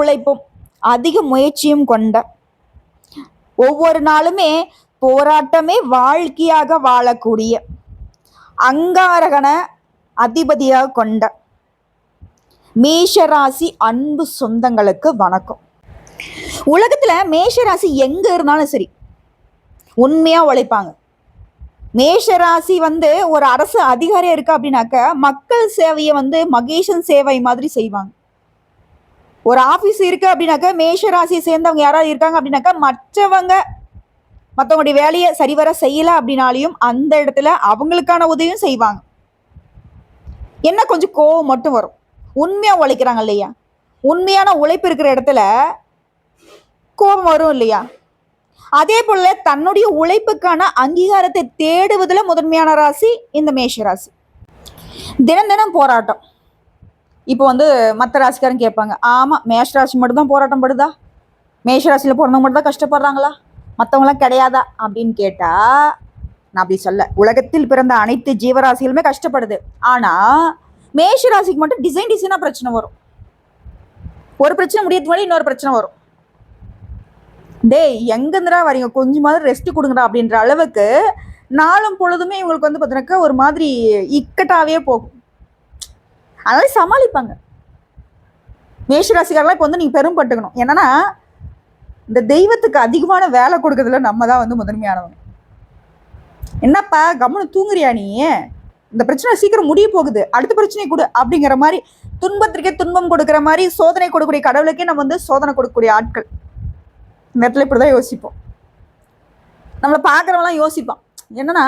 உழைப்பும் அதிக முயற்சியும் கொண்ட ஒவ்வொரு நாளுமே போராட்டமே வாழ்க்கையாக வாழக்கூடிய அங்காரகன அதிபதியாக கொண்ட மேஷராசி அன்பு சொந்தங்களுக்கு வணக்கம். உலகத்துல மேஷராசி எங்க இருந்தாலும் சரி உண்மையா உழைப்பாங்க. மேஷராசி வந்து ஒரு அரசு அதிகாரியா இருக்கு அப்படின்னாக்க மக்கள் சேவையை வந்து மகேஷன் சேவை மாதிரி செய்வாங்க. ஒரு ஆபீஸ் இருக்கு அப்படின்னாக்க மேஷராசியை சேர்ந்தவங்க யாராவது இருக்காங்க அப்படின்னாக்கா மற்றவங்க மற்றவங்களுடைய வேலையை சரிவர செய்யலை அப்படின்னாலையும் அந்த இடத்துல அவங்களுக்கான உதவியும் செய்வாங்க. என்ன? கொஞ்சம் கோவம் மட்டும் வரும். உண்மையாக உழைக்கிறாங்க இல்லையா? உண்மையான உழைப்பு இருக்கிற இடத்துல கோபம் வரும் இல்லையா? அதே போல தன்னுடைய உழைப்புக்கான அங்கீகாரத்தை தேடுவதில் முதன்மையான ராசி இந்த மேஷ ராசி. தினம் தினம் போராட்டம். இப்போ வந்து மற்ற ராசிக்காரங்க கேட்பாங்க ஆமாம் மேஷ ராசி மட்டும்தான் போராட்டம் படுதா மேஷ ராசியில் பிறந்தவங்க மட்டும் தான் கஷ்டப்படுறாங்களா? மற்றவங்களாம் கிடையாதா? அப்படின்னு கேட்டால் நான் அப்படி சொல்ல உலகத்தில் பிறந்த அனைத்து ஜீவராசிகளுமே கஷ்டப்படுது. ஆனால் மேஷ ராசிக்கு மட்டும் டிசைன் டிசைனாக பிரச்சனை வரும். ஒரு பிரச்சனை முடியறதுக்கு முன்னாடி இன்னொரு பிரச்சனை வரும். டேய் எங்கேருந்துடா வரீங்க கொஞ்சமாவது ரெஸ்ட் கொடுங்கடா அப்படின்ற அளவுக்கு நாளும் பொழுதுமே இவங்களுக்கு வந்து பார்த்தீங்கன்னாக்கா ஒரு மாதிரி இக்கட்டாகவே போகும். அதனால சமாளிப்பாங்க. மேஷராசிக்காரெல்லாம் இப்போ வந்து நீங்கள் பெரும்பட்டுக்கணும். என்னன்னா இந்த தெய்வத்துக்கு அதிகமான வேலை கொடுக்கறதுல நம்ம தான் வந்து முதன்மையானவங்க. என்னப்பா கம்முன்னு தூங்குறியா நீ? இந்த பிரச்சனை சீக்கிரம் முடிய போகுது. அடுத்த பிரச்சனை கொடு அப்படிங்கிற மாதிரி துன்பத்திற்கே துன்பம் கொடுக்குற மாதிரி சோதனை கொடுக்கக்கூடிய கடவுளுக்கே நம்ம வந்து சோதனை கொடுக்கக்கூடிய ஆட்கள். இந்த இடத்துல இப்படி தான் யோசிப்போம். நம்மளை பார்க்குறவங்களாம் யோசிப்பான். என்னன்னா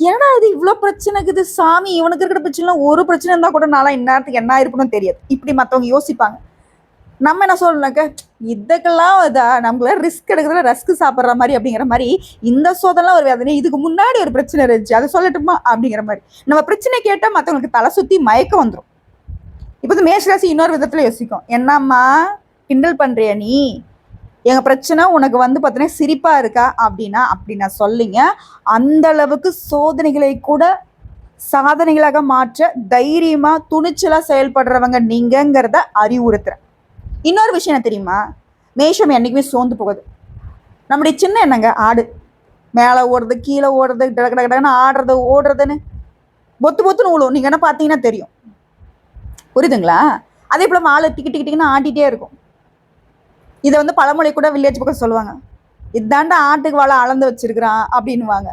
என்னடா இது இவ்வளோ பிரச்சனை இருக்குது சாமி இவனுக்கு இருக்கிற பிரச்சனை ஒரு பிரச்சனை இருந்தால் கூட நான்லாம் இந்நேரத்துக்கு என்ன இருக்கணும் தெரியாது. இப்படி மற்றவங்க யோசிப்பாங்க. நம்ம என்ன சொல்லணும்னாக்க இதுக்கெல்லாம் இதா நம்மள ரிஸ்க் எடுக்கிறதுல ரஸ்க் சாப்பிட்ற மாதிரி அப்படிங்கிற மாதிரி இந்த சோதனைலாம் ஒரு வேதனை. இதுக்கு முன்னாடி ஒரு பிரச்சனை இருந்துச்சு. அதை சொல்லட்டுமா? அப்படிங்கிற மாதிரி. நம்ம பிரச்சனை கேட்டால் மற்றவங்களுக்கு தலை சுற்றி மயக்கம் வந்துடும் இப்போ மேஷராசி இன்னொரு விதத்தில் யோசிக்கும். என்னம்மா கிண்டல் பண்ணுறியா நீ? எங்கள் பிரச்சனை உனக்கு வந்து பார்த்தீங்கன்னா சிரிப்பாக இருக்கா அப்படின்னா அப்படி நான் சொல்லிங்க. அந்த அளவுக்கு சோதனைகளை கூட சாதனைகளாக மாற்ற தைரியமாக துணிச்சலாக செயல்படுறவங்க நீங்கங்கிறத அறிவுறுத்துறேன். இன்னொரு விஷயம் என்ன தெரியுமா? மேஷம் என்றைக்குமே சோர்ந்து போகுது. நம்முடைய சின்ன என்னங்க ஆடு. மேலே ஓடுறது கீழே ஓடுறது டக கட கடன்னு ஆடுறது ஓடுறதுன்னு பொத்து பொத்துன்னு உழுவும் நீங்கள் என்ன பார்த்தீங்கன்னா தெரியும். புரியுதுங்களா? அதே போல் மாலை டிக்கி டிக்கி டிக்கின்னு ஆட்டிகிட்டே இருக்கும். இதை வந்து பழமொழி கூட வில்லேஜ் பக்கம் சொல்லுவாங்க. இதாண்டா ஆட்டுக்கு வாழை அளந்து வச்சிருக்கிறான் அப்படின்னுவாங்க.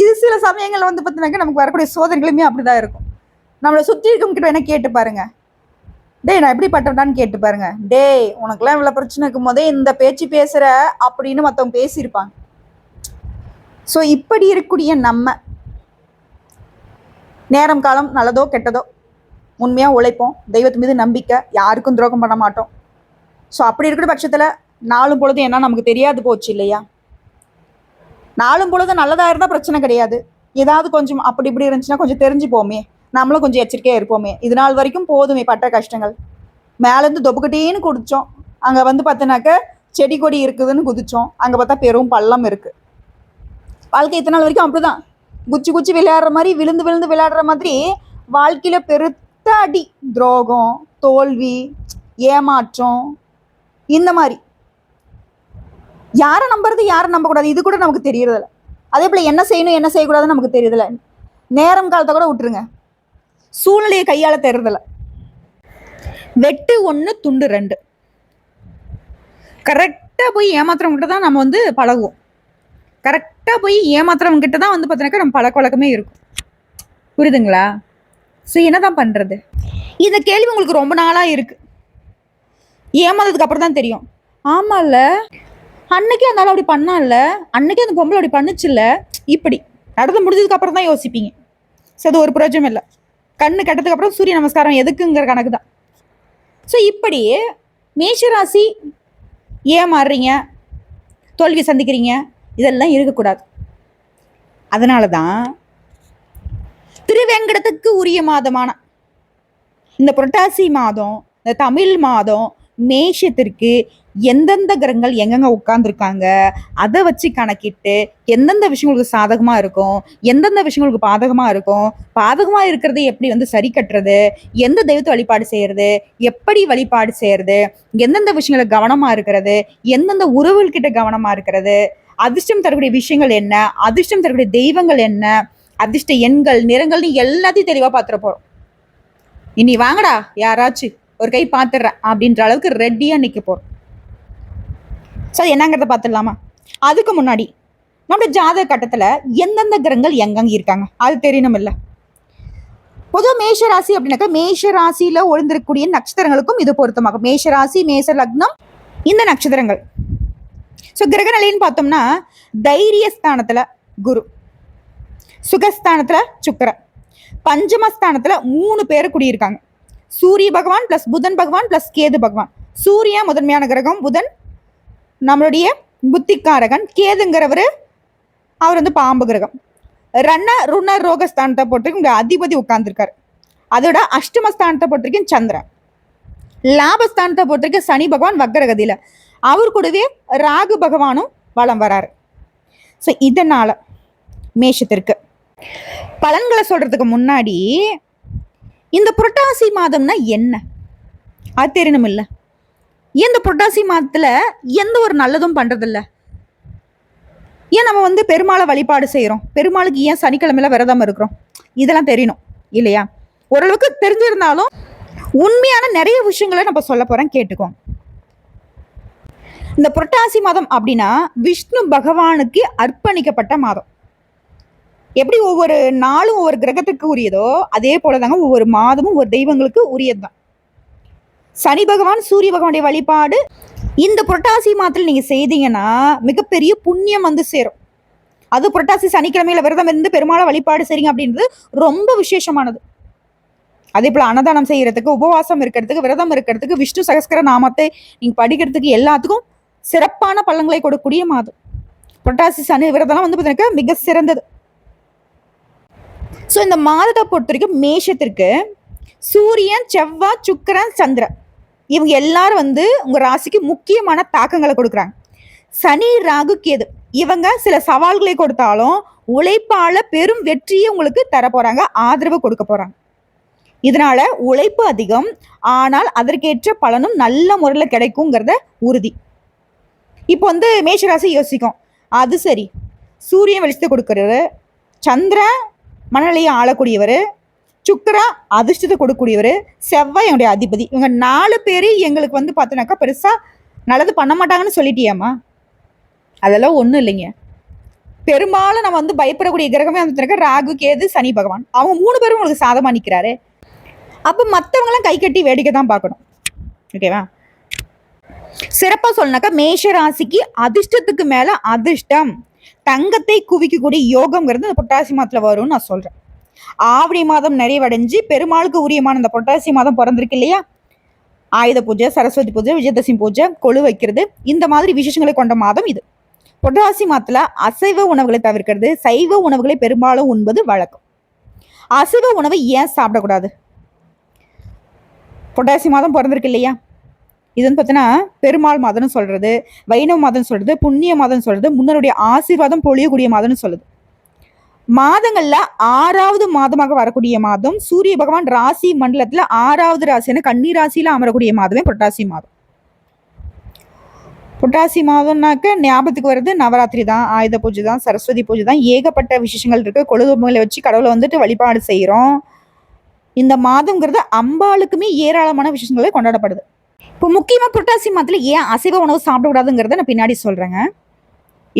இது சில சமயங்களில் வந்து பார்த்தீங்கன்னாக்க நமக்கு வரக்கூடிய சோதனைகளுமே அப்படிதான் இருக்கும். நம்மளை சுற்றி இருக்கும் கிட்ட கேட்டு பாருங்க. டேய் நான் எப்படி பட்டவனான்னு கேட்டு பாருங்க. டேய் உனக்குலாம் இவ்வளோ பிரச்சனை இருக்கும் போதே இந்த பேச்சு பேசுகிற அப்படின்னு மற்றவங்க பேசியிருப்பாங்க. ஸோ இப்படி இருக்கக்கூடிய நம்ம நேரம் காலம் நல்லதோ கெட்டதோ உண்மையாக உழைப்போம் தெய்வத்து மீது நம்பிக்கை யாருக்கும் துரோகம் பண்ண மாட்டோம். ஸோ அப்படி இருக்கிற பட்சத்தில் நாளும் பொழுது என்ன நமக்கு தெரியாது போச்சு இல்லையா? நாளும் பொழுது நல்லதாக இருந்தால் பிரச்சனை கிடையாது. ஏதாவது கொஞ்சம் அப்படி இப்படி இருந்துச்சுன்னா கொஞ்சம் தெரிஞ்சுப்போமே. நம்மளும் கொஞ்சம் எச்சரிக்கையாக இருப்போமே. இது நாள் வரைக்கும் போதுமே பட்ட கஷ்டங்கள். மேலேருந்து தொப்புக்கிட்டேன்னு குடித்தோம் அங்கே வந்து பார்த்தினாக்க செடி கொடி இருக்குதுன்னு குதித்தோம் அங்கே பார்த்தா பெரும் பள்ளம் இருக்குது வாழ்க்கை இத்தனை நாள் வரைக்கும் அப்படிதான். குச்சி குச்சி விளையாடுற மாதிரி விழுந்து விழுந்து விளையாடுற மாதிரி வாழ்க்கையில் பெருத்த அடி. துரோகம் தோல்வி ஏமாற்றம் இந்த மாதிரி. யாரை நம்புறது யாரை நம்பக்கூடாது இது கூட நமக்கு தெரியறதில்ல. அதே போல் என்ன செய்யணும் என்ன செய்யக்கூடாதுன்னு நமக்கு தெரியறதில்ல. நேரம் காலத்தை கூட விட்டுருங்க. சூழ்நிலையை கையால் தெரியறதில்ல வெட்டு ஒன்று துண்டு ரெண்டு. கரெக்டாக போய் ஏமாத்துறவங்ககிட்ட தான் நம்ம வந்து பழகுவோம். கரெக்டாக போய் ஏமாத்துறவங்ககிட்ட தான் வந்து பார்த்தீங்கன்னாக்கா நம்ம பழக்க வழக்கமே இருக்கும். புரியுதுங்களா? ஸோ என்னதான் பண்ணுறது இந்த கேள்வி உங்களுக்கு ரொம்ப நாளாக இருக்குது ஏமாந்ததுக்கு அப்புறம் தான் தெரியும். ஆமாம்ல அன்னைக்கே அந்த ஆள் அப்படி பண்ணான்ல. அன்னைக்கே அந்த பொம்பளை அப்படி பண்ணுச்சுல்ல. இப்படி. நடந்து முடிஞ்சதுக்கு அப்புறம் தான் யோசிப்பீங்க. ஸோ அது ஒரு பிரயோஜனம் இல்லை. கண்ணு கட்டதுக்கு அப்புறம் சூரிய நமஸ்காரம் எதுக்குங்கிற கணக்கு தான். ஸோ இப்படி மேஷராசி ஏமாறுறீங்க தோல்வி சந்திக்கிறீங்க இதெல்லாம் இருக்கக்கூடாது. அதனால தான் திருவேங்கடத்துக்கு உரிய மாதமான இந்த புரட்டாசி மாதம் இந்த தமிழ் மாதம் மேஷத்திற்கு எந்தெந்த கிரகங்கள் எங்கெங்க உட்கார்ந்துருக்காங்க அதை வச்சு கணக்கிட்டு எந்தெந்த விஷயங்களுக்கு சாதகமாக இருக்கும் எந்தெந்த விஷயங்களுக்கு பாதகமாக இருக்கும் பாதகமாக இருக்கிறது எப்படி வந்து சரி கட்டுறது எந்த தெய்வத்தை வழிபாடு செய்யறது எப்படி வழிபாடு செய்யறது எந்தெந்த விஷயங்கள கவனமாக இருக்கிறது எந்தெந்த உறவுகள்கிட்ட கவனமாக இருக்கிறது அதிர்ஷ்டம் தரக்கூடிய விஷயங்கள் என்ன அதிர்ஷ்டம் தரக்கூடிய தெய்வங்கள் என்ன அதிர்ஷ்ட எண்கள் நிறங்கள்னு எல்லாத்தையும் தெளிவாக பார்த்துட போகிறோம் இனி வாங்கடா யாராச்சும். ஒரு கை பார்த்துடுறேன் அப்படின்ற அளவுக்கு ரெடியாக நிற்க போகிறோம் ஸோ அது என்னங்கிறத பார்த்துடலாமா அதுக்கு முன்னாடி நம்மளோட ஜாதக கட்டத்தில் எந்தெந்த கிரகங்கள் எங்கெங்க இருக்காங்க? அது தெரியணும் இல்லை பொதுவாக மேஷ ராசி அப்படின்னாக்கா மேஷ ராசியில் ஒழுந்திருக்கக்கூடிய நட்சத்திரங்களுக்கும் இது பொருத்தமாகும். மேஷ ராசி மேஷ லக்னம் இந்த நட்சத்திரங்கள். ஸோ கிரக நிலைன்னு பார்த்தோம்னா தைரியஸ்தானத்தில் குரு சுகஸ்தானத்தில் சுக்கரன் பஞ்சமஸ்தானத்தில் மூணு பேர் குடியிருக்காங்க. சூரிய பகவான் ப்ளஸ் புதன் பகவான் ப்ளஸ் கேது பகவான். சூரியன் முதன்மையான கிரகம் புதன். நம்மளுடைய புத்திக்காரகன் கேதுங்கிறவர் அவர் வந்து பாம்பு கிரகம். ரன்ன ருண ரோகஸ்தானத்தை பொறுத்தவரைக்கும் இங்கே அதிபதி உட்கார்ந்துருக்காரு. அதோட அஷ்டமஸ்தானத்தை பொறுத்தவரைக்கும் சந்திரன். லாபஸ்தானத்தை பொறுத்தவரைக்கும் சனி பகவான் வக்ரகதியில். அவர் கூடவே ராகு பகவானும் வலம் வராரு. ஸோ இதனால் மேஷத்திற்கு. பலன்களை சொல்கிறதுக்கு முன்னாடி இந்த புரட்டாசி மாதம்னா என்ன? அது தெரியணும் இல்லை. ஏன் இந்த புரட்டாசி மாதத்தில் எந்த ஒரு நல்லதும் பண்ணுறதில்ல ஏன் நம்ம வந்து பெருமாளை வழிபாடு செய்கிறோம் பெருமாளுக்கு ஏன் சனிக்கிழமையில் விரதம் இருக்கிறோம்? இதெல்லாம் தெரியணும் இல்லையா? ஓரளவுக்கு தெரிஞ்சிருந்தாலும் உண்மையான நிறைய விஷயங்களை நம்ம சொல்ல போகிறோம் கேட்டுக்கோங்க. இந்த புரட்டாசி மாதம் அப்படின்னா விஷ்ணு பகவானுக்கு அர்ப்பணிக்கப்பட்ட மாதம். எப்படி ஒவ்வொரு நாளும் ஒவ்வொரு கிரகத்துக்கு உரியதோ அதே போலதாங்க ஒவ்வொரு மாதமும் ஒவ்வொரு தெய்வங்களுக்கு உரியதுதான். சனி பகவான் சூரிய பகவானுடைய வழிபாடு இந்த புரட்டாசி மாதத்தில் நீங்க செய்தீங்கன்னா மிகப்பெரிய புண்ணியம் வந்து சேரும். அது புரட்டாசி சனிக்கிழமையில விரதம் இருந்து பெருமாளை வழிபாடு செய்றீங்க அப்படின்றது ரொம்ப விசேஷமானது. அதே போல அன்னதானம் செய்யறதுக்கு உபவாசம் இருக்கிறதுக்கு விரதம் இருக்கிறதுக்கு விஷ்ணு சகஸ்கர நாமத்தை நீங்க படிக்கிறதுக்கு எல்லாத்துக்கும் சிறப்பான பள்ளங்களை கொடுக்கக்கூடிய மாதம். புரட்டாசி சனி விரதம்லாம் வந்து பார்த்தீங்கன்னா மிக சிறந்தது. ஸோ இந்த மாதத்தை பொறுத்த வரைக்கும் மேஷத்திற்கு சூரியன் செவ்வாய் சுக்கரன் சந்திரன் இவங்க எல்லாரும் வந்து உங்கள் ராசிக்கு முக்கியமான தாக்கங்களை கொடுக்குறாங்க. சனி ராகு கேது. இவங்க சில சவால்களை கொடுத்தாலும் உழைப்பால பெரும் வெற்றியை உங்களுக்கு தர போறாங்க ஆதரவு கொடுக்க போறாங்க. இதனால உழைப்பு அதிகம் ஆனால் அதற்கேற்ற பலனும் நல்ல முறையில் கிடைக்குங்கிறத உறுதி. இப்போ வந்து மேஷராசி யோசிக்கும். அது சரி. சூரியன் வெளிச்சத்தை கொடுக்கறது சந்திரன் மனநிலையை ஆளக்கூடியவர் சுக்கரா அதிர்ஷ்டத்தை கொடுக்கக்கூடியவர் செவ்வாய் என்னுடைய அதிபதி. இவங்க நாலு பேர் எங்களுக்கு வந்து பார்த்தோன்னாக்கா பெருசாக நல்லது பண்ண மாட்டாங்கன்னு சொல்லிட்டியாம்மா? அதெல்லாம் ஒன்றும் இல்லைங்க. பெரும்பாலும் நம்ம வந்து பயப்படக்கூடிய கிரகமே வந்து ராகு கேது சனி பகவான். அவங்க மூணு பேரும் உங்களுக்கு சாதமாக நிற்கிறாரு அப்போ மற்றவங்களாம் கை கட்டி வேடிக்கை தான் பார்க்கணும். ஓகேவா சிறப்பாக சொல்லனாக்கா மேஷ ராசிக்கு அதிர்ஷ்டத்துக்கு மேலே அதிர்ஷ்டம். தங்கத்தை குவிக்கக்கூடிய யோகம்ங்கிறது அந்த புட்டாசி மாதத்தில் வரும்னு நான் சொல்கிறேன் ஆவணி மாதம் நிறைவடைஞ்சு பெருமாளுக்கு உரியமான இந்த புரட்டாசி மாதம் பிறந்திருக்கு இல்லையா? ஆயுத பூஜை சரஸ்வதி பூஜை விஜயதசமி பூஜை கொழு வைக்கிறது இந்த மாதிரி விசேஷங்களை கொண்ட மாதம் இது. புரட்டாசி மாதத்தில் அசைவ உணவுகளை தவிர்க்கிறது சைவ உணவுகளை பெரும்பாலும் உண்பது வழக்கம். அசைவ உணவை ஏன் சாப்பிடக்கூடாது? புரட்டாசி மாதம் பிறந்திருக்கு இல்லையா? இது வந்து பார்த்தீங்கன்னா பெருமாள் மாதம்னு சொல்கிறது வைணவ மாதம் சொல்கிறது புண்ணிய மாதம் சொல்கிறது முன்னருடைய ஆசீர்வாதம் பொழியக்கூடிய மாதம்னு சொல்லுது. மாதங்களில் ஆறாவது மாதமாக வரக்கூடிய மாதம் சூரிய பகவான் ராசி மண்டலத்தில் ஆறாவது ராசியான கன்னி ராசியில் அமரக்கூடிய மாதமே புரட்டாசி மாதம். புரட்டாசி மாதம்னாக்க ஞாபகத்துக்கு வருது நவராத்திரி தான் ஆயுத பூஜை தான் சரஸ்வதி பூஜை தான் ஏகப்பட்ட விசேஷங்கள் இருக்குது கொழுதுமைகளை வச்சு கடவுளை வந்துட்டு வழிபாடு செய்கிறோம் இந்த மாதங்கிறது அம்பாளுக்குமே ஏராளமான விசேஷங்களே கொண்டாடப்படுது. இப்போ முக்கியமாக புரட்டாசி மாதத்தில் ஏன் அசைவ உணவு சாப்பிடக்கூடாதுங்கிறத நான் பின்னாடி சொல்கிறேங்க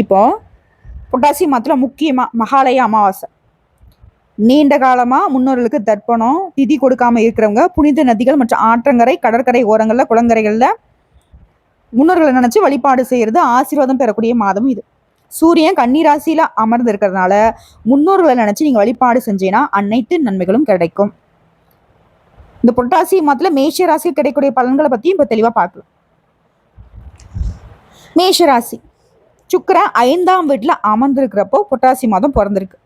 இப்போது புரட்டாசி மாதத்தில் முக்கியமாக மகாலய அமாவாசை. நீண்ட காலமாக முன்னோர்களுக்கு தர்ப்பணம் திதி கொடுக்காம இருக்கிறவங்க புனித நதிகள் மற்றும் ஆற்றங்கரை கடற்கரை ஓரங்களில் குளங்கரைகளில் முன்னோர்களை நினச்சி வழிபாடு செய்கிறது ஆசீர்வாதம் பெறக்கூடிய மாதம் இது. சூரியன் கன்னிராசியில் அமர்ந்து இருக்கிறதுனால முன்னோர்களை நினச்சி நீங்கள் வழிபாடு செஞ்சீங்கன்னா அனைத்து நன்மைகளும் கிடைக்கும். இந்த புரட்டாசி மாதத்தில் மேஷ ராசி கிடைக்கக்கூடிய பலன்களை பற்றியும் இப்போ தெளிவாக பார்க்கலாம். மேஷ ராசி. சுக்கிரன் ஐந்தாம் வீட்டில் அமர்ந்திருக்கிறப்போ புரட்டாசி மாதம் பிறந்திருக்கு.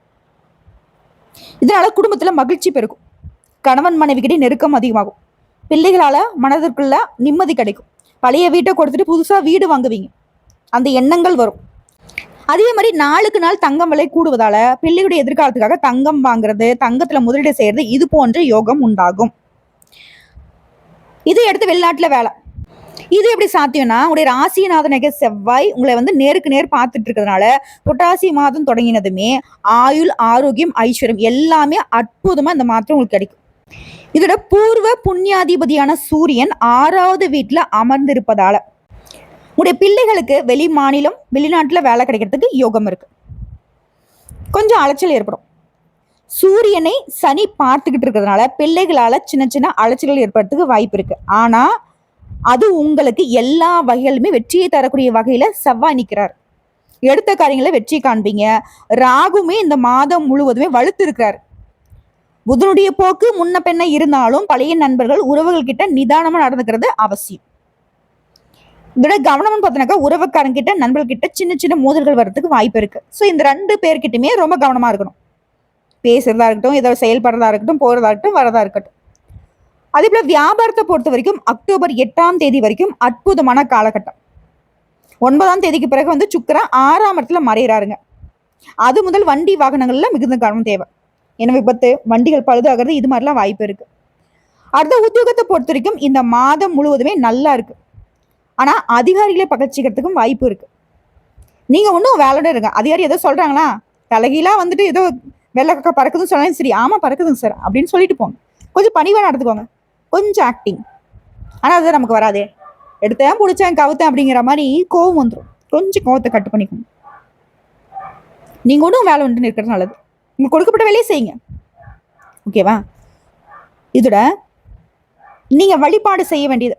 இதனால குடும்பத்தில் மகிழ்ச்சி பெருகும். கணவன் மனைவிக்கிட்டே நெருக்கம் அதிகமாகும். பிள்ளைகளால் மனதிற்குள்ள நிம்மதி கிடைக்கும். பழைய வீட்டை கொடுத்துட்டு புதுசா வீடு வாங்குவீங்க. அந்த எண்ணங்கள் வரும். அதே மாதிரி நாளுக்கு நாள் தங்கம் விலை கூடுவதால பிள்ளையுடைய எதிர்காலத்துக்காக தங்கம் வாங்குறது தங்கத்துல முதலீடு செய்யறது இது போன்ற யோகம் உண்டாகும். இது எடுத்து வெளிநாட்டில் வேலை. இது எப்படி சாத்தியம்னா உடைய ராசிநாதனக செவ்வாய் உங்களை வந்து நேருக்கு நேர் பார்த்துட்டு இருக்கிறதுனால புட்டாசி மாதம் தொடங்கினதுமே ஆயுள் ஆரோக்கியம் ஐஸ்வர்யம் எல்லாமே அற்புதமாக இந்த மாற்றம் உங்களுக்கு கிடைக்கும். இதோட பூர்வ புண்ணியாதிபதியான சூரியன் ஆறாவது வீட்டில் அமர்ந்திருப்பதால உங்களுடைய பிள்ளைகளுக்கு வெளி மாநிலம் வெளிநாட்டில் வேலை கிடைக்கிறதுக்கு யோகம் இருக்கு. கொஞ்சம் அலைச்சல் ஏற்படும். சூரியனை சனி பார்த்துக்கிட்டு இருக்கிறதுனால பிள்ளைகளால் சின்ன சின்ன அலைச்சல்கள் ஏற்படுறதுக்கு வாய்ப்பு இருக்கு. ஆனா அது உங்களுக்கு எல்லா வகையிலுமே வெற்றியை தரக்கூடிய வகையில செவ்வாய் நிற்கிறார் எடுத்த காரியங்களை வெற்றி காண்பீங்க. ராகுமே இந்த மாதம் முழுவதுமே வலுத்து இருக்கிறார். புதனுடைய போக்கு முன்ன பெண்ண இருந்தாலும் பழைய நண்பர்கள் உறவுகள் கிட்ட நிதானமா நடந்துக்கிறது அவசியம். இதோட கவனம்னு பார்த்தீங்கன்னாக்கா உறவுக்காரங்க கிட்ட நண்பர்கள் கிட்ட சின்ன சின்ன மோதல்கள் வர்றதுக்கு வாய்ப்பு இருக்கு. ஸோ இந்த ரெண்டு பேர்கிட்டயுமே ரொம்ப கவனமா இருக்கணும். பேசுறதா இருக்கட்டும் ஏதோ செயல்படுறதா இருக்கட்டும் போறதா இருக்கட்டும் வரதா இருக்கட்டும். அதே போல வியாபாரத்தை பொறுத்த வரைக்கும் அக்டோபர் எட்டாம் தேதி வரைக்கும் அற்புதமான காலகட்டம். ஒன்பதாம் தேதிக்கு பிறகு வந்து சுக்கிரன் ஆறாம் இடத்துல மறையிறாருங்க. அது முதல் வண்டி வாகனங்கள்ல மிகுந்த கவனம் தேவை. ஏன்னா விபத்து வண்டிகள் பழுதாகிறது இது மாதிரிலாம் வாய்ப்பு இருக்கு. அடுத்த உத்தியோகத்தை பொறுத்த வரைக்கும் இந்த மாதம் முழுவதுமே நல்லா இருக்கு. ஆனா அதிகாரிகளை பகச்சிக்கிறதுக்கும் வாய்ப்பு இருக்கு. நீங்க ஒன்றும் வேலையோட இருங்க. அதிகாரி ஏதோ சொல்றாங்களா? தலகிலாம் வந்துட்டு ஏதோ வெள்ளை கக்கா பறக்குதுன்னு சொன்னாலும் சரி ஆமா பறக்குதுங்க சார் அப்படின்னு சொல்லிட்டு போங்க. கொஞ்சம் பணிவாக நடந்துக்கோங்க கொஞ்சம் ஆக்டிங் ஆனா அது நமக்கு வராதே. எடுத்தேன் பிடிச்சேன் கவுத்தேன் அப்படிங்கிற மாதிரி கோவம் வந்துடும் கொஞ்சம் கோவத்தை கட்டு பண்ணிக்கோங்க. நீங்க ஒன்றும் வேலை ஒன்று இருக்கிறது நல்லது. உங்களுக்கு கொடுக்கப்பட்ட வேலையை செய்யுங்க. ஓகேவா இதோட நீங்க வழிபாடு செய்ய வேண்டியது.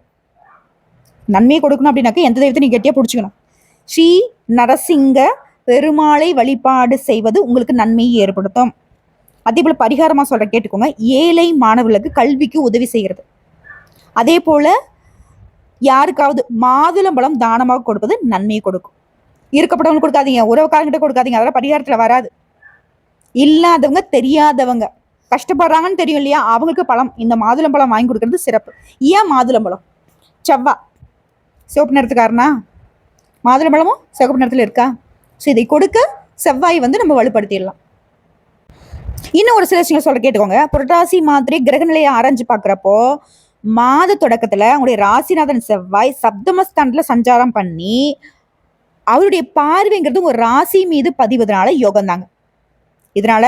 நன்மையை கொடுக்கணும் அப்படின்னாக்க எந்த தெய்வத்தை நீங்க கெட்டியா பிடிச்சிக்கணும். ஸ்ரீ நரசிங்க பெருமாளை வழிபாடு செய்வது உங்களுக்கு நன்மையை ஏற்படுத்தும். அதே போல பரிகாரமாக சொல்ற கேட்டுக்கோங்க. ஏழை மாணவர்களுக்கு கல்விக்கு உதவி செய்கிறது. அதே போல யாருக்காவது மாதுளம்பழம் தானமாக கொடுப்பது நன்மையை கொடுக்கும். இருக்கப்பட்டவங்க கொடுக்காதீங்க. உறவுக்காரங்கிட்ட கொடுக்காதீங்க. அதெல்லாம் பரிகாரத்தில் வராது. இல்லாதவங்க தெரியாதவங்க. கஷ்டப்படுறாங்கன்னு தெரியும் இல்லையா? அவங்களுக்கு பழம். இந்த மாதுளம்பழம் வாங்கி கொடுக்கறது சிறப்பு. ஏன் மாதுளம்பழம் செவ்வா. சிவப்பு நிறத்துக்காரனா? மாதுளம்பழமும் சிவப்பு நிறத்தில் இருக்கா? ஸோ இதை கொடுக்க செவ்வாய் வந்து நம்ம வலுப்படுத்திடலாம். இன்னும் ஒரு சில விஷயங்கள் சொல்ற கேட்டுக்கோங்க. புரட்டாசி மாதிரி கிரகநிலையை ஆராய்ஞ்சு பார்க்குறப்போ மாத தொடக்கத்தில் உங்களுடைய ராசிநாதன் செவ்வாய் சப்தமஸ்தானத்தில் சஞ்சாரம் பண்ணி அவருடைய பார்வைங்கிறது ஒரு ராசி மீது பதிவதனால யோகம் தாங்க. இதனால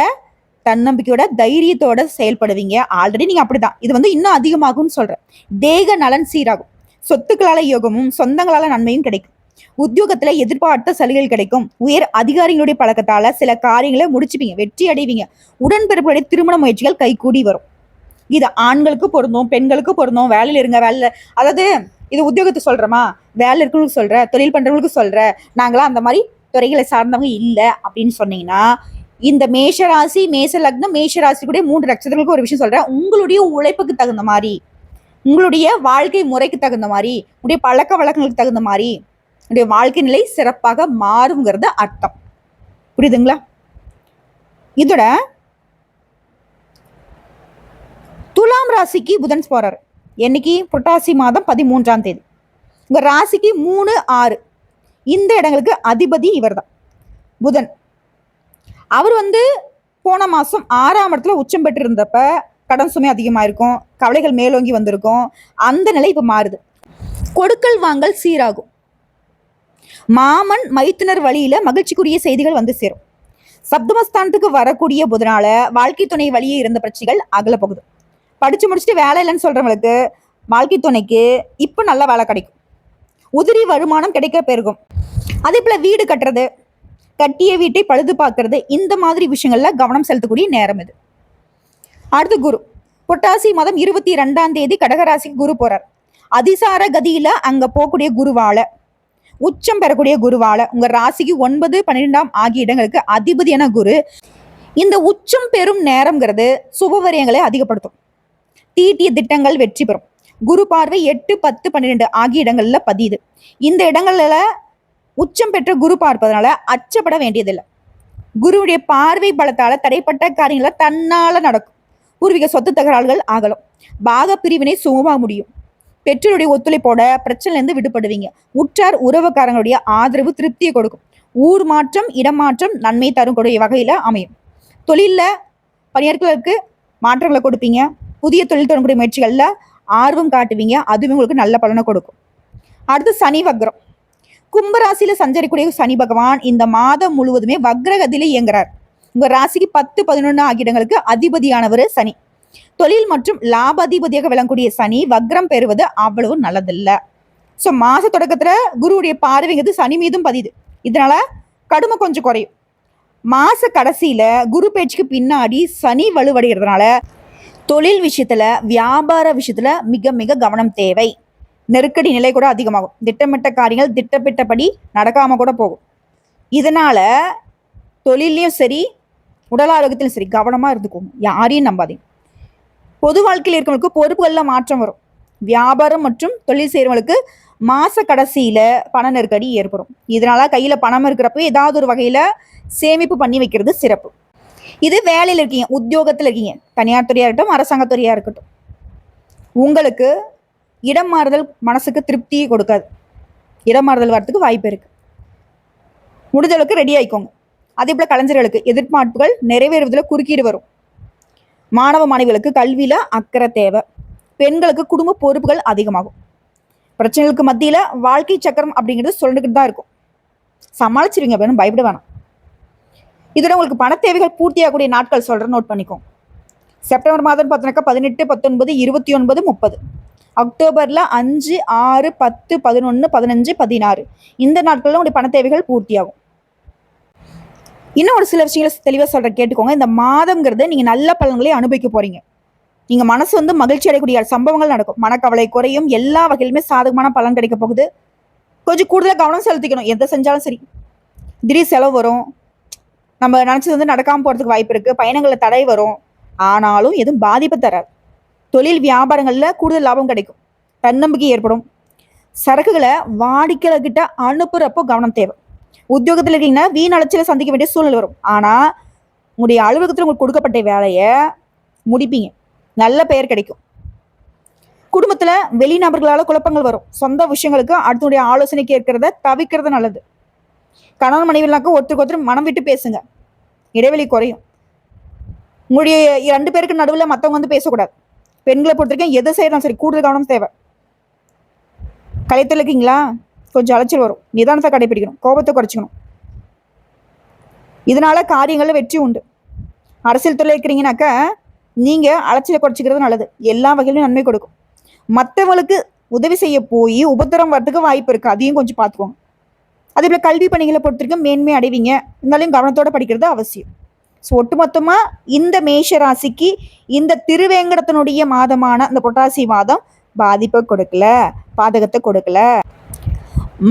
தன்னம்பிக்கையோட தைரியத்தோட செயல்படுவீங்க. ஆல்ரெடி நீங்க அப்படிதான். இது வந்து இன்னும் அதிகமாகும்னு சொல்றேன். தேக நலன் சீராகும். சொத்துக்களால யோகமும் சொந்தங்களால நன்மையும் கிடைக்கும். உத்தியோகத்துல எதிர்பார்த்த சலுகைகள் கிடைக்கும். உயர் அதிகாரிகளுடைய பழக்கத்தால சில காரியங்களை முடிச்சுப்பீங்க வெற்றி அடைவீங்க. உடன்பிறப்புடைய திருமண முயற்சிகள் கைகூடி வரும். இது ஆண்களுக்கு பொருந்தும் பெண்களுக்கு பொருந்தும். வேலையில இருங்க வேலையில அதாவது இது உத்தியோகத்தை சொல்றோமா? வேலை இருக்கிறவங்களுக்கு சொல்ற தொழில் பண்றவங்களுக்கு சொல்ற நாங்களாம் அந்த மாதிரி துறைகளை சார்ந்தவங்க இல்லை அப்படின்னு சொன்னீங்கன்னா இந்த மேஷராசி ராசி லக்னம் மேஷ கூட மூன்று நட்சத்திரங்களுக்கு ஒரு விஷயம் சொல்றேன். உங்களுடைய உழைப்புக்கு தகுந்த மாதிரி உங்களுடைய வாழ்க்கை முறைக்கு தகுந்த மாதிரி உங்களுடைய பழக்க வழக்கங்களுக்கு தகுந்த மாதிரி உங்களுடைய வாழ்க்கை நிலை சிறப்பாக மாறுங்கிறது அர்த்தம். புரியுதுங்களா? இதோட துலாம் ராசிக்கு புதன் போறாரு. என்னைக்கு? புரட்டாசி மாதம் பதிமூன்றாம் தேதி. உங்க ராசிக்கு மூணு ஆறு. இந்த இடங்களுக்கு அதிபதி இவர் தான் புதன். அவர் வந்து போன மாசம் ஆறாம் இடத்துல உச்சம் பெற்றிருந்தப்ப கடன் சுமை அதிகமாக இருக்கும் கவலைகள் மேலோங்கி வந்திருக்கும். அந்த நிலை இப்போ மாறுது. கொடுக்கல் வாங்கல் சீராகும். மாமன் மைத்துனர் வழியில மகிழ்ச்சிக்குரிய செய்திகள் வந்து சேரும். சப்தமஸ்தானத்துக்கு வரக்கூடிய புதனால வாழ்க்கை துணை வழியே இருந்த பிரச்சனைகள் அகல போகுது. படிச்சு முடிச்சுட்டு வேலை இல்லைன்னு சொல்றவங்களுக்கு வாழ்க்கை துணைக்கு இப்போ நல்ல வேலை கிடைக்கும். உதிரி வருமானம் கிடைக்க பெருகும் அதே போல வீடு கட்டுறது கட்டிய வீட்டை பழுது பார்க்கறது இந்த மாதிரி விஷயங்கள்ல கவனம் செலுத்தக்கூடிய நேரம் இது. அடுத்து குரு. பொட்டாசி மாதம் இருபத்தி ரெண்டாம் தேதி கடகராசிக்கு குரு போறார். அதிசார கதியில அங்க போகக்கூடிய குருவால உச்சம் பெறக்கூடிய குருவால உங்க ராசிக்கு ஒன்பது பன்னிரெண்டாம் ஆகிய இடங்களுக்கு அதிபதியான குரு. இந்த உச்சம் பெறும் நேரம்ங்கிறது சுபவரியங்களை அதிகப்படுத்தும். தீட்டிய திட்டங்கள் வெற்றி பெறும். குரு பார்வை எட்டு பத்து பன்னிரெண்டு ஆகிய இடங்கள்ல பதியுது. இந்த இடங்கள்ல உச்சம் பெற்ற குரு பார்ப்பதனால அச்சப்பட வேண்டியதில்லை. குருவுடைய பார்வை பலத்தால தடைப்பட்ட காரியங்களை தன்னால நடக்கும். பூர்வீக சொத்து தகராறுகள் ஆகலாம். பாக பிரிவினை சுகமாக முடியும். பெற்றோருடைய ஒத்துழைப்போட பிரச்சனையிலேருந்து விடுபடுவீங்க. உற்றார் உறவுக்காரங்களுடைய ஆதரவு திருப்தியை கொடுக்கும். ஊர் மாற்றம் இடமாற்றம் நன்மை தரக்கூடிய வகையில் அமையும். தொழிலில் பணியாளர்களுக்கு மாற்றங்களை கொடுப்பீங்க. புதிய தொழில் தொடங்கக்கூடிய முயற்சிகளில் ஆர்வம் காட்டுவீங்க. அதுவும் உங்களுக்கு நல்ல பலனை கொடுக்கும். அடுத்து சனி வக்ரம். கும்பராசியில் சஞ்சரிக்கூடிய சனி பகவான் இந்த மாதம் முழுவதுமே வக்ரகதியில் இயங்குறார். உங்கள் ராசிக்கு பத்து பதினொன்று ஆகிய இடங்களுக்கு அதிபதியானவர் சனி. தொழில் மற்றும் லாப அதிபதியாக விளங்கக்கூடிய சனி வக்ரம் பெறுவது அவ்வளவு நல்லதில்லை. ஸோ மாத தொடக்கத்தில் குருவுடைய பார்வைங்கிறது சனி மீதும் பதியுது. இதனால கடுமை கொஞ்சம் குறையும். மாச கடைசியில குரு பேச்சுக்கு பின்னாடி சனி வலுவடைகிறதுனால தொழில் விஷயத்துல வியாபார விஷயத்துல மிக மிக கவனம் தேவை. நெருக்கடி நிலை கூட அதிகமாகும். திட்டமிட்ட காரியங்கள் திட்டமிட்டபடி நடக்காம கூட போகும். இதனால தொழிலையும் சரி உடல் ஆரோக்கியத்திலும் சரி கவனமா இருந்துக்கோங்க. யாரையும் நம்பாதீங்க. பொது வாழ்க்கையில் இருக்கிறவங்களுக்கு பொறுப்புகளில் மாற்றம் வரும். வியாபாரம் மற்றும் தொழில் செய்கிறவங்களுக்கு மாத கடைசியில் பண நெருக்கடி ஏற்படும். இதனால கையில் பணம் இருக்கிறப்ப ஏதாவது ஒரு வகையில் சேமிப்பு பண்ணி வைக்கிறது சிறப்பு. இது வேலையில் இருக்கீங்க உத்தியோகத்தில் இருக்கீங்க. தனியார் துறையாக இருக்கட்டும் அரசாங்கத்துறையாக இருக்கட்டும். உங்களுக்கு இடம் மாறுதல் மனசுக்கு திருப்தியை கொடுக்காது. இடம் மாறுதல் வரத்துக்கு வாய்ப்பு இருக்குது முடிஞ்சளவுக்கு ரெடி ஆகிக்கோங்க அதே போல் கலைஞர்களுக்கு எதிர்பார்ப்புகள் நிறைவேறுவதில் குறுக்கீடு வரும். மாணவ மாணவிகளுக்கு கல்வியில அக்கறை தேவை. பெண்களுக்கு குடும்ப பொறுப்புகள் அதிகமாகும். பிரச்சனைகளுக்கு மத்தியில வாழ்க்கை சக்கரம் அப்படிங்கிறது சொல்லிக்கிட்டு தான் இருக்கும். சமாளிச்சிருவீங்க அப்படின்னு பயப்பட வேணாம். இதோட உங்களுக்கு பண தேவைகள் பூர்த்தியாகக்கூடிய நாட்கள் சொல்கிற நோட் பண்ணிக்கோங்க. செப்டம்பர் மாதம் பார்த்தோன்னாக்கா பதினெட்டு பத்தொன்பது இருபத்தி ஒன்பது முப்பது. அக்டோபரில் அஞ்சு ஆறு பத்து பதினொன்று பதினஞ்சு பதினாறு. இந்த நாட்களில் உங்களுடைய பண தேவைகள் பூர்த்தியாகும். இன்னும் ஒரு சில விஷயங்களை தெளிவாக சொல்கிறேன் கேட்டுக்கோங்க. இந்த மாதங்கிறது நீங்கள் நல்ல பலன்களை அனுபவிக்க போகிறீங்க நீங்கள் மனசு வந்து மகிழ்ச்சி அடையக்கூடிய சம்பவங்கள் நடக்கும். மனக்கவலை குறையும் எல்லா வகையிலுமே சாதகமான பலன் கிடைக்க போகுது. கொஞ்சம் கூடுதலாக கவனம் செலுத்திக்கணும். எதை செஞ்சாலும் சரி. திடீர் செலவு வரும். நம்ம நினச்சது வந்து நடக்காமல் போகிறதுக்கு வாய்ப்பு இருக்குது பயணங்களில் தடை வரும். ஆனாலும் எதுவும் பாதிப்பு தராது. தொழில் வியாபாரங்களில் கூடுதல் லாபம் கிடைக்கும். தன்னம்பிக்கை ஏற்படும். சரக்குகளை வாடிக்கையாளர்கிட்ட அனுப்புகிறப்போ கவனம் தேவை. உத்தியோகத்தில் இருக்கீங்கன்னா வீண் அலைச்சலை சந்திக்க வேண்டிய சூழ்நிலை வரும். ஆனால் உங்களுடைய அலுவலகத்தில் உங்களுக்கு கொடுக்கப்பட்ட வேலையை முடிப்பீங்க. நல்ல பெயர் கிடைக்கும். குடும்பத்தில் வெளிநபர்களால் குழப்பங்கள் வரும். சொந்த விஷயங்களுக்கு அடுத்தனுடைய ஆலோசனை கேட்கறத தவிக்கிறது நல்லது. கணவன் மனைவிலாக்க ஒருத்தருக்கு ஒருத்தர் மனம் விட்டு பேசுங்க. இடைவெளி குறையும். உங்களுடைய ரெண்டு பேருக்கு நடுவில் மற்றவங்க வந்து பேசக்கூடாது. பெண்களை பொறுத்த வரைக்கும் எது செய்யலாம் சரி கூடுதல் கவனம் தேவை. கலைத்தில் இருக்கீங்களா? கொஞ்சம் அலைச்சல் வரும். நிதானத்தை கடைபிடிக்கணும். கோபத்தை குறைச்சிக்கணும். இதனால காரியங்களில் வெற்றி உண்டு. அரசியல் துறை இருக்கிறீங்கனாக்கா நீங்கள் அலைச்சலை குறைச்சிக்கிறது நல்லது. எல்லா வகையிலும் நன்மை கொடுக்கும். மற்றவங்களுக்கு உதவி செய்ய போய் உபத்திரம் வரதுக்கு வாய்ப்பு இருக்குது அதையும் கொஞ்சம் பார்த்துக்கோங்க. அதே போல் கல்வி பணிகளை பொறுத்த வரைக்கும் மேன்மை அடைவீங்க. இருந்தாலும் கவனத்தோடு படிக்கிறது அவசியம். ஸோ ஒட்டுமொத்தமாக இந்த மேஷ ராசிக்கு இந்த திருவேங்கடத்தினுடைய மாதமான அந்த புரட்டாசி மாதம் பாதிப்பை கொடுக்கல. பாதகத்தை கொடுக்கல.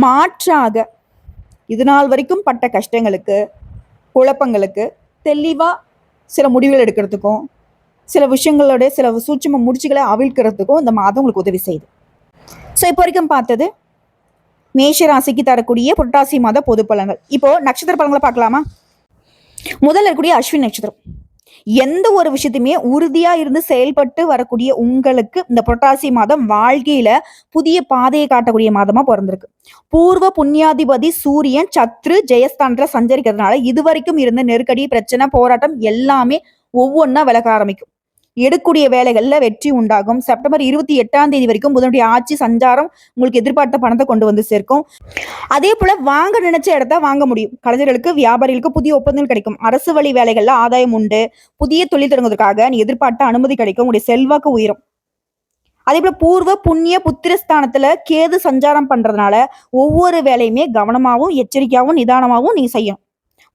மாற்றாக இது நாள் வரைக்கும் பட்ட கஷ்டங்களுக்கு குழப்பங்களுக்கு தெளிவாக சில முடிவுகள் எடுக்கிறதுக்கும் சில விஷயங்களோட சில சூட்சம முடிச்சுகளை அவிழ்க்கிறதுக்கும் இந்த மாதம் உங்களுக்கு உதவி செய்யுது. ஸோ இப்போ வரைக்கும் பார்த்தது மேஷ ராசிக்கு தரக்கூடிய புரட்டாசி மாத பொது பலன்கள் இப்போ நட்சத்திர பலன்களை பார்க்கலாமா? முதல்ல இருக்கக்கூடிய அஸ்வின் நட்சத்திரம். எந்த ஒரு விஷயத்தையுமே உறுதியா இருந்து செயல்பட்டு வரக்கூடிய உங்களுக்கு இந்த புரட்டாசி மாதம் வாழ்க்கையில புதிய பாதையை காட்டக்கூடிய மாதமா பிறந்திருக்கு. பூர்வ புண்ணியாதிபதி சூரியன் சத்ரு ஜெயஸ்தானத்துல சஞ்சரிக்கிறதுனால இதுவரைக்கும் இருந்த நெருக்கடி பிரச்சனை போராட்டம் எல்லாமே ஒவ்வொன்றா விலக ஆரம்பிக்கும். எடுக்கூடிய வேலைகள்ல வெற்றி உண்டாகும். செப்டம்பர் இருபத்தி எட்டாம் தேதி வரைக்கும் புதனுடைய ஆட்சி சஞ்சாரம் உங்களுக்கு எதிர்பார்த்த பணத்தை கொண்டு வந்து சேர்க்கும். அதே போல வாங்க நினைச்ச இடத்த வாங்க முடியும். கலைஞர்களுக்கு வியாபாரிகளுக்கு புதிய ஒப்பந்தங்கள் கிடைக்கும். அரசு வழி வேலைகள்ல ஆதாயம் உண்டு. புதிய தொழில் தொடங்குவதற்காக நீ எதிர்பார்த்த அனுமதி கிடைக்கும். உங்களுடைய செல்வாக்கு உயரும். அதே போல பூர்வ புண்ணிய புத்திரஸ்தானத்துல கேது சஞ்சாரம் பண்றதுனால ஒவ்வொரு வேலையுமே கவனமாகவும் எச்சரிக்கையாகவும் நிதானமாகவும் நீங்க செய்யணும்.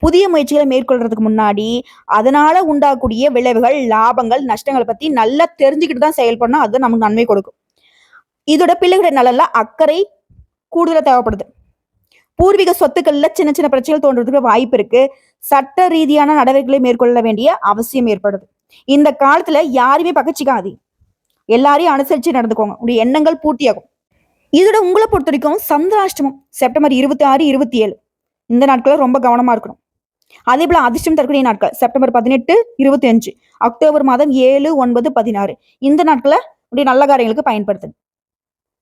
புதிய முயற்சிகளை மேற்கொள்றதுக்கு முன்னாடி அதனால உண்டாகக்கூடிய விளைவுகள் லாபங்கள் நஷ்டங்களை பத்தி நல்லா தெரிஞ்சுக்கிட்டு தான் செயல்படணும். அது நமக்கு நன்மை கொடுக்கும். இதோட பிள்ளைகளுடைய நலன்ல அக்கறை கூடுதலா தேவைப்படுது. பூர்வீக சொத்துக்கள்ல சின்ன சின்ன பிரச்சனைகள் தோன்றதுக்கு வாய்ப்பு இருக்கு. சட்ட ரீதியான நடவடிக்கைகளை மேற்கொள்ள வேண்டிய அவசியம் ஏற்படுது. இந்த காலத்துல யாரையுமே பகச்சிக்காது எல்லாரையும் அனுசரிச்சு நடந்துக்கோங்க. உங்களுடைய எண்ணங்கள் பூர்த்தியாகும். இதோட உங்களை பொறுத்த வரைக்கும் சந்திராஷ்டமம் செப்டம்பர் இருபத்தி ஆறு இருபத்தி ஏழு. இந்த நாட்களில் ரொம்ப கவனமா இருக்கணும். அதே போல அதிர்ஷ்டம் தரக்கூடிய நாட்கள் செப்டம்பர் பதினெட்டு இருபத்தி அஞ்சு. அக்டோபர் மாதம் ஏழு ஒன்பது பதினாறு. இந்த நாட்களை உடைய நல்ல காரியங்களுக்கு பயன்படுத்துங்க.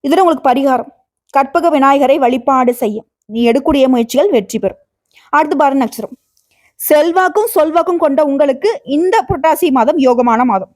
இதில் உங்களுக்கு பரிகாரம். கற்பக விநாயகரை வழிபாடு செய்ய நீ எடுக்கக்கூடிய முயற்சிகள் வெற்றி பெறும். அடுத்து பாரு நட்சத்திரம் செல்வாக்கும் சொல்வாக்கும் கொண்ட உங்களுக்கு இந்த புரட்டாசி மாதம் யோகமான மாதம்.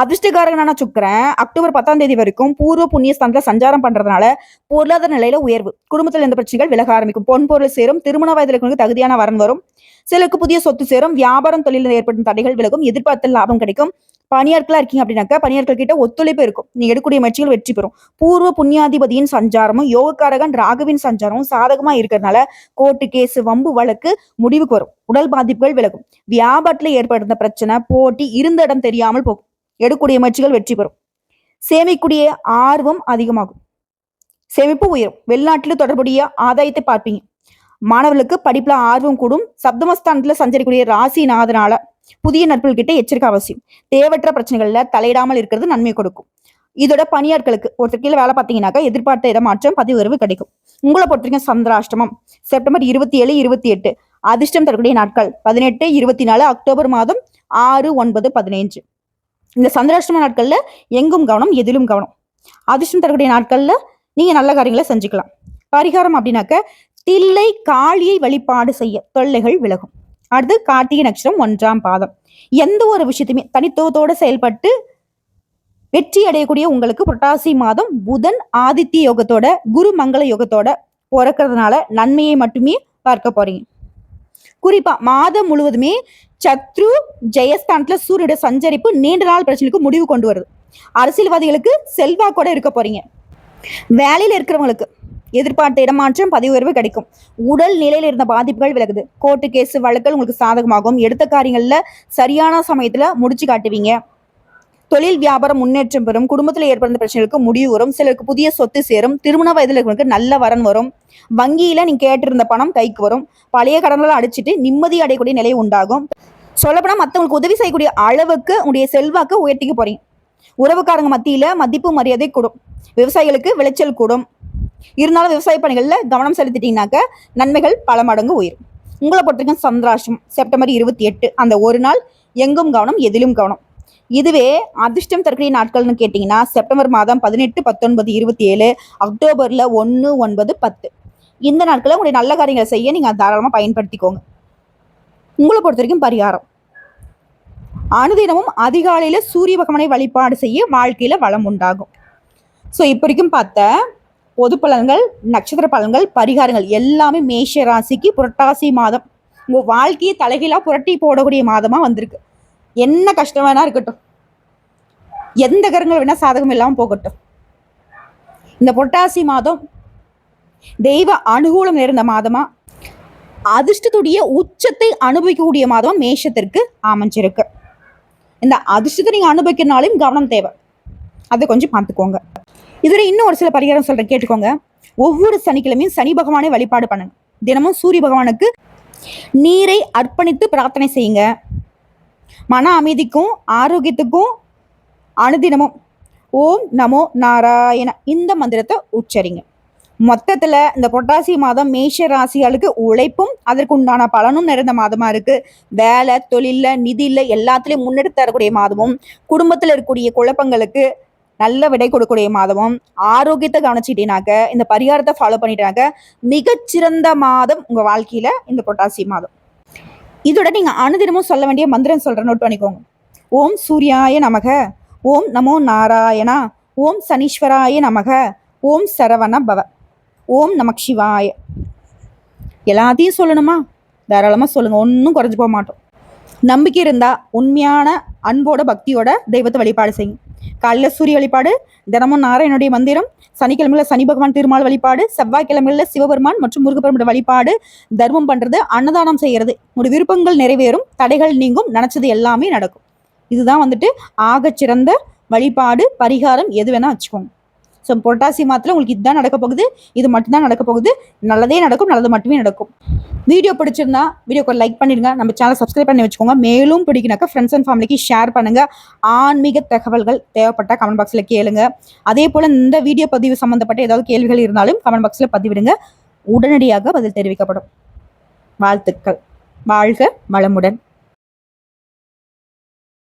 அதிர்ஷ்டகாரகனான சுக்கரன் அக்டோபர் பத்தாம் தேதி வரைக்கும் பூர்வ புண்ணிய ஸ்தானத்தில் சஞ்சாரம் பண்றதுனால பொருளாதார நிலையில உயர்வு. குடும்பத்தில் இருந்த பிரச்சனைகள் விலக ஆரம்பிக்கும். பொன் பொருள் சேரும் திருமண வயதில் தகுதியான வரன் வரும். சிலருக்கு புதிய சொத்து சேரும் வியாபாரம் தொழிலில் ஏற்படும் தடைகள் விலகும் எதிர்பார்த்த லாபம் கிடைக்கும். பணியாட்களா இருக்கீங்க அப்படின்னாக்கா பணியாட்கள் கிட்ட ஒத்துழைப்பு இருக்கும். நீ எடுக்கக்கூடிய முயற்சிகள் வெற்றி பெறும். பூர்வ புண்ணியாதிபதியின் சஞ்சாரமும் யோகக்காரகன் ராகுவின் சஞ்சாரமும் சாதகமா இருக்கிறதுனால கோர்ட்டு கேஸ் வம்பு வழக்கு முடிவுக்கு வரும். உடல் பாதிப்புகள் விலகும். வியாபாரத்துல ஏற்படுத்த பிரச்சனை போட்டி இருந்த இடம் தெரியாமல் போகும். எடுக்கூடிய முயற்சிகள் வெற்றி பெறும். சேமிக்கூடிய ஆர்வம் அதிகமாகும். சேமிப்பு உயரும். வெளிநாட்டில் தொடர்புடைய ஆதாயத்தை பார்ப்பீங்க. மாணவர்களுக்கு படிப்புல ஆர்வம் கூடும். சப்தமஸ்தானத்துல சஞ்சரிக்கூடிய ராசிநாதனால புதிய நட்புகள் கிட்ட எச்சரிக்கை அவசியம். தேவையற்ற பிரச்சனைகள்ல தலையிடாமல் இருக்கிறது நன்மை கொடுக்கும். இதோட பணியாட்களுக்கு ஒருத்தர் கீழே வேலை பார்த்தீங்கன்னாக்கா எதிர்பார்த்த இடமாற்றம் பதிவு உயர்வு கிடைக்கும். உங்களை பொறுத்தவரைக்கும் சந்திராஷ்டமம் செப்டம்பர் இருபத்தி ஏழு இருபத்தி எட்டு அதிர்ஷ்டம் தரக்கூடிய நாட்கள் பதினெட்டு இருபத்தி நாலு அக்டோபர் மாதம் ஆறு ஒன்பது பதினைஞ்சு. இந்த சந்திராஷ்டம நாட்களில் எங்கும் கவனம் எதிலும் கவனம். அதிர்ஷ்டம் தரக்கூடிய நாட்களில் நீங்கள் நல்ல காரியங்களை செஞ்சுக்கலாம். பரிகாரம் அப்படின்னாக்க தில்லை காளியை வழிபாடு செய்ய தொல்லைகள் விலகும். அடுத்து கார்த்திகை நட்சத்திரம் ஒன்றாம் பாதம். எந்த ஒரு விஷயத்தையுமே தனித்துவத்தோடு செயல்பட்டு வெற்றி அடையக்கூடிய உங்களுக்கு புரட்டாசி மாதம் புதன் ஆதித்ய யோகத்தோட குரு மங்கள யோகத்தோட பிறக்கிறதுனால நன்மையை மட்டுமே பார்க்க போறீங்க. குறிப்பா மாதம் முழுவதுமே சத்ரு ஜெயஸ்தானத்துல சூரியோட சஞ்சரிப்பு நீண்ட நாள் பிரச்சனைக்கு முடிவு கொண்டு வருது. அரசியல்வாதிகளுக்கு செல்வாக்கோட இருக்க போறீங்க. வேலையில இருக்கிறவங்களுக்கு எதிர்பார்த்த இடமாற்றம் பதவி உயர்வு கிடைக்கும். உடல் நிலையில இருந்த பாதிப்புகள் விலகுது. கோர்ட்டு கேஸ் வழக்கல் உங்களுக்கு சாதகமாகும். எடுத்த காரியங்கள்ல சரியான சமயத்துல முடிச்சு காட்டுவீங்க. தொழில் வியாபாரம் முன்னேற்றம் பெறும் குடும்பத்தில் ஏற்படுத்த பிரச்சனைகளுக்கு முடிவு வரும் சிலருக்கு புதிய சொத்து சேரும் திருமண வயதில் இருக்கிறவங்களுக்கு நல்ல வரன் வரும் வங்கியில நீங்கள் கேட்டிருந்த பணம் கைக்கு வரும் பழைய கடன்களை அடிச்சிட்டு நிம்மதி அடையக்கூடிய நிலை உண்டாகும். சொல்லப்போனா மற்றவங்களுக்கு உதவி செய்யக்கூடிய அளவுக்கு உங்களுடைய செல்வாக்கு உயர்த்திக்க போறீங்க. உறவுக்காரங்க மத்தியில மதிப்பு மரியாதை கூடும் விவசாயிகளுக்கு விளைச்சல் கூடும். இருந்தாலும் விவசாய பணிகளில் கவனம் செலுத்திட்டீங்கன்னாக்க நன்மைகள் பல மடங்கு உயரும். உங்களை பொறுத்தவரைக்கும் சந்திராசம் செப்டம்பர் இருபத்தி எட்டு அந்த ஒரு நாள் எங்கும் கவனம் எதிலும் கவனம். இதுவே அதிர்ஷ்டம் தரக்கூடிய நாட்கள்னு கேட்டிங்கன்னா செப்டம்பர் மாதம் பதினெட்டு பத்தொன்பது இருபத்தி ஏழு அக்டோபரில் ஒன்று ஒன்பது பத்து. இந்த நாட்களில் உங்களுடைய நல்ல காரியங்களை செய்ய நீங்கள் தாராளமாக பயன்படுத்திக்கோங்க. உங்களை பொறுத்த வரைக்கும் பரிகாரம். அனுதினமும் அதிகாலையில் சூரிய பகவானை வழிபாடு செய்ய வாழ்க்கையில் வளம் உண்டாகும். ஸோ இப்போ வரைக்கும் பார்த்த பொது பலன்கள் நட்சத்திர பலன்கள் பரிகாரங்கள் எல்லாமே மேஷ ராசிக்கு புரட்டாசி மாதம். உங்கள் வாழ்க்கையை தலைகீழாக புரட்டி போடக்கூடிய மாதமாக வந்திருக்கு. என்ன கஷ்டம் வேணா இருக்கட்டும். எந்த கருங்கள் வேணா சாதகம் இல்லாமல் போகட்டும். இந்த புரட்டாசி மாதம் தெய்வ அனுகூலம் நேர்ந்த மாதமா? அதிர்ஷ்டத்துடைய உச்சத்தை அனுபவிக்கக்கூடிய மாதம் மேஷத்திற்கு அமைஞ்சிருக்கு. இந்த அதிர்ஷ்டத்தை நீங்க அனுபவிக்கிறனாலும் கவனம் தேவை. அதை கொஞ்சம் பார்த்துக்கோங்க. இதுல இன்னும் ஒரு சில பரிகாரம் சொல்கிறேன் கேட்டுக்கோங்க. ஒவ்வொரு சனிக்கிழமையும் சனி பகவானை வழிபாடு பண்ணுங்க தினமும் சூரிய பகவானுக்கு நீரை அர்ப்பணித்து பிரார்த்தனை செய்யுங்க. மன அமைதிக்கும் ஆரோக்கியத்துக்கும் அனுதினமும் ஓம் நமோ நாராயண. இந்த மந்திரத்தை உச்சரிங்க. மொத்தத்துல இந்த புரட்டாசி மாதம் மேஷ ராசிகளுக்கு உழைப்பும் அதற்கு உண்டான பலனும் நிறைந்த மாதமா இருக்கு. வேலை தொழிலில் நிதியில் எல்லாத்துலயும் முன்னெடுத்து தரக்கூடிய மாதமும் குடும்பத்துல இருக்கக்கூடிய குழப்பங்களுக்கு நல்ல விடை கொடுக்கக்கூடிய மாதமும் ஆரோக்கியத்தை கவனிச்சிட்டீங்கனாக்க இந்த பரிகாரத்தை ஃபாலோ பண்ணிட்டாக்க மிகச்சிறந்த மாதம் உங்க வாழ்க்கையில இந்த புரட்டாசி மாதம். இதோட நீங்க அனுதினமும் சொல்ல வேண்டிய மந்திரம் சொல்ற நோட் பண்ணிக்கோங்க. ஓம் சூர்யாய நமக. ஓம் நமோ நாராயணா. ஓம் சனீஸ்வராய நமக. ஓம் சரவண பவ. ஓம் நமக் சிவாய. எல்லாத்தையும் சொல்லணுமா? தாராளமாக சொல்லுங்க. ஒன்றும் குறைஞ்சு போக மாட்டோம். நம்பிக்கை இருந்தா உண்மையான அன்போட பக்தியோட தெய்வத்தை வழிபாடு செய்யும் காலையில் சூரிய வழிபாடு தினமும் நாராயணுடைய மந்திரம் சனிக்கிழமையில சனி பகவான் திருமால் வழிபாடு செவ்வாய்க்கிழமையில சிவபெருமான் மற்றும் முருகப்பெருமோட வழிபாடு தர்மம் பண்றது அன்னதானம் செய்யறது. உங்களுடைய விருப்பங்கள் நிறைவேறும் தடைகள் நீங்கும் நினைச்சது எல்லாமே நடக்கும். இதுதான் வந்துட்டு ஆகச்சிறந்த வழிபாடு பரிகாரம் எது வேணா வச்சுக்கோங்க. ஸோ புரட்டாசி மாதத்தில் உங்களுக்கு இதுதான் நடக்க போகுது. இது மட்டும்தான் நடக்க போகுது. நல்லதே நடக்கும் நல்லது மட்டுமே நடக்கும். வீடியோ பிடிச்சிருந்தா வீடியோக்கு லைக் பண்ணிடுங்க. நம்ம சேனல் சப்ஸ்கிரைப் பண்ணி வச்சுக்கோங்க. மேலும் பிடிக்கினாக்கா ஃப்ரெண்ட்ஸ் அண்ட் ஃபேமிலிக்கு ஷேர் பண்ணுங்க. ஆன்மீக தகவல்கள் தேவைப்பட்ட கமெண்ட் பாக்ஸில் கேளுங்க. அதே போல் இந்த வீடியோ பதிவு சம்மந்தப்பட்ட ஏதாவது கேள்விகள் இருந்தாலும் கமெண்ட் பாக்ஸில் பதிவிடுங்க. உடனடியாக பதில் தெரிவிக்கப்படும். வாழ்த்துக்கள். வாழ்க வளமுடன்.